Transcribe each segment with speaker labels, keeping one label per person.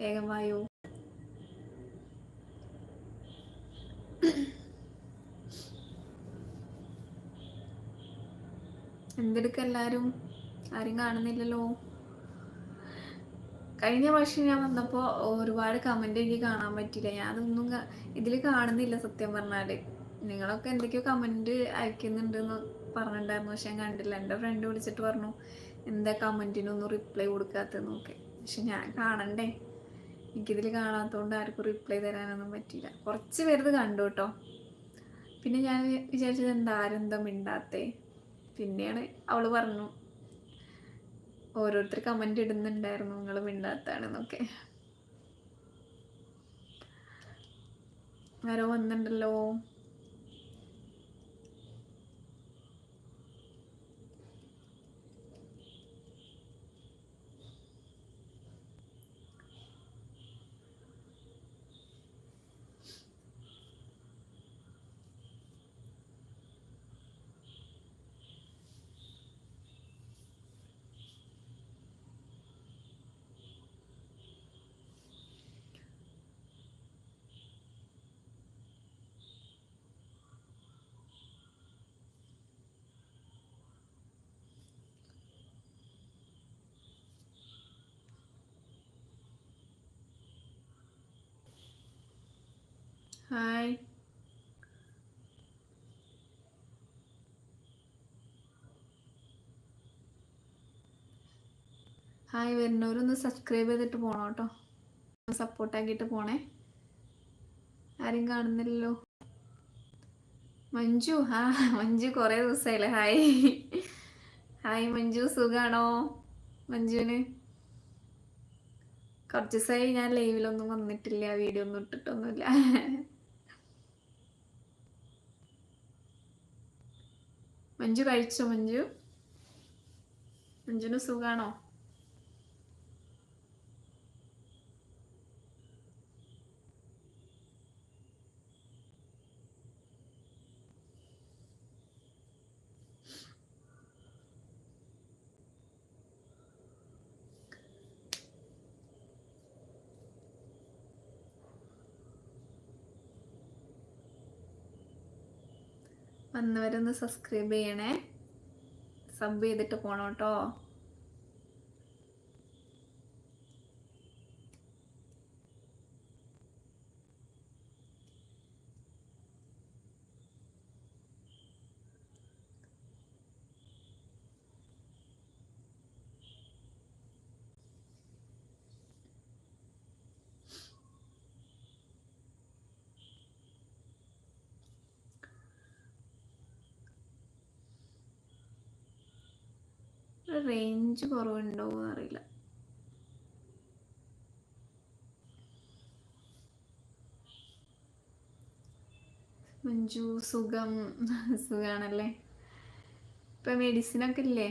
Speaker 1: വേഗം വായു. എന്തെടുക്ക എല്ലാരും? ആരും കാണുന്നില്ലല്ലോ. കഴിഞ്ഞ പ്രാവശ്യം ഞാൻ വന്നപ്പോൾ ഒരുപാട് കമന്റ് എനിക്ക് കാണാൻ പറ്റില്ല ഞാനതൊന്നും ഇതിൽ കാണുന്നില്ല സത്യം പറഞ്ഞാൽ. നിങ്ങളൊക്കെ എന്തൊക്കെയോ കമന്റ് അയക്കുന്നുണ്ട് പറഞ്ഞിട്ടുണ്ടായിരുന്നു. പക്ഷെ ഞാൻ കണ്ടില്ല. എന്റെ ഫ്രണ്ട് വിളിച്ചിട്ട് പറഞ്ഞു എന്താ കമന്റിനൊന്നും റിപ്ലൈ കൊടുക്കാത്തതെന്നൊക്കെ പക്ഷെ ഞാൻ കാണണ്ടേ? എനിക്കിതിൽ കാണാത്തതുകൊണ്ട് ആർക്കും റിപ്ലൈ തരാനൊന്നും പറ്റിയില്ല. കുറച്ച് പേരത് കണ്ടു കേട്ടോ പിന്നെ ഞാൻ വിചാരിച്ചത് എന്താ ആരെന്താ മിണ്ടാത്തേ. പിന്നെയാണ് അവൾ പറഞ്ഞു ഓരോരുത്തർ കമന്റ് ഇടുന്നുണ്ടായിരുന്നു നിങ്ങൾ മിണ്ടാത്താണെന്നൊക്കെ ആരോ വന്നിട്ടുണ്ടല്ലോ ഹായ് ഹായ് വരുന്നവരൊന്ന് സബ്സ്ക്രൈബ് ചെയ്തിട്ട് പോണം കേട്ടോ. സപ്പോർട്ടാക്കിയിട്ട് പോണേ. ആരും കാണുന്നില്ലല്ലോ. മഞ്ജു ആ മഞ്ജു കുറേ ദിവസമായില്ലേ ഹായ്. ഹായ് മഞ്ജു സുഖാണോ? മഞ്ജുവിന്? കുറച്ച് ദിവസമായി ഞാൻ ലൈവിലൊന്നും വന്നിട്ടില്ല വീഡിയോ ഒന്നും ഇട്ടിട്ടൊന്നുമില്ല. മഞ്ജു കഴിച്ചോ മഞ്ജു? മഞ്ജുന് സുഖാണോ? വന്നവരൊന്ന് സബ്സ്ക്രൈബ് ചെയ്യണേ. സബ് ചെയ്തിട്ട് പോണോട്ടോ. റേഞ്ച് കുറവുണ്ടോ എന്ന് അറിയില്ല. മഞ്ജു സുഖം. സുഖാണല്ലേ? ഇപ്പൊ മെഡിസിനൊക്കെ ഇല്ലേ?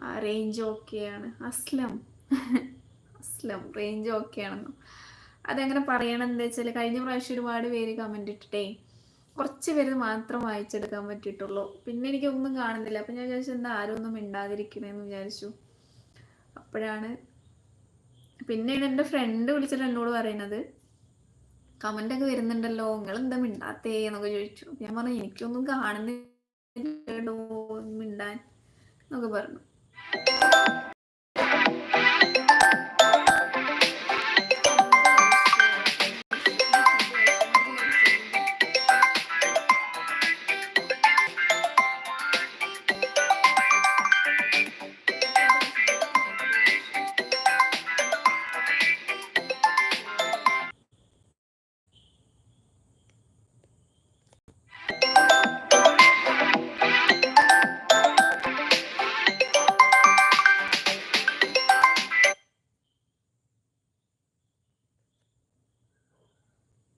Speaker 1: ആ റേഞ്ച് ഓക്കെയാണ് അസ്ലം. അസ്ലം റേഞ്ച് ഓക്കെ ആണെന്നോ. അതെങ്ങനെ പറയണം എന്താ വെച്ചാൽ കഴിഞ്ഞ പ്രാവശ്യം ഒരുപാട് പേര് കമന്റ് ഇട്ടിട്ടേ കുറച്ച് പേര് മാത്രം വായിച്ചെടുക്കാൻ പറ്റിയിട്ടുള്ളൂ. പിന്നെ എനിക്ക് ഒന്നും കാണുന്നില്ല. അപ്പം ഞാൻ വിചാരിച്ചു എന്താ ആരും ഒന്നും മിണ്ടാതിരിക്കണേന്ന് വിചാരിച്ചു. അപ്പോഴാണ് പിന്നെയാണ് എന്റെ ഫ്രണ്ട് വിളിച്ചിട്ട് എന്നോട് പറയുന്നത് കമന്റ് ഒക്കെ വരുന്നുണ്ടല്ലോ നിങ്ങൾ എന്താ മിണ്ടാത്തേ എന്നൊക്കെ ചോദിച്ചു. ഞാൻ പറഞ്ഞു എനിക്കൊന്നും കാണുന്നില്ലല്ലോ മിണ്ടാൻ എന്നൊക്കെ പറഞ്ഞു.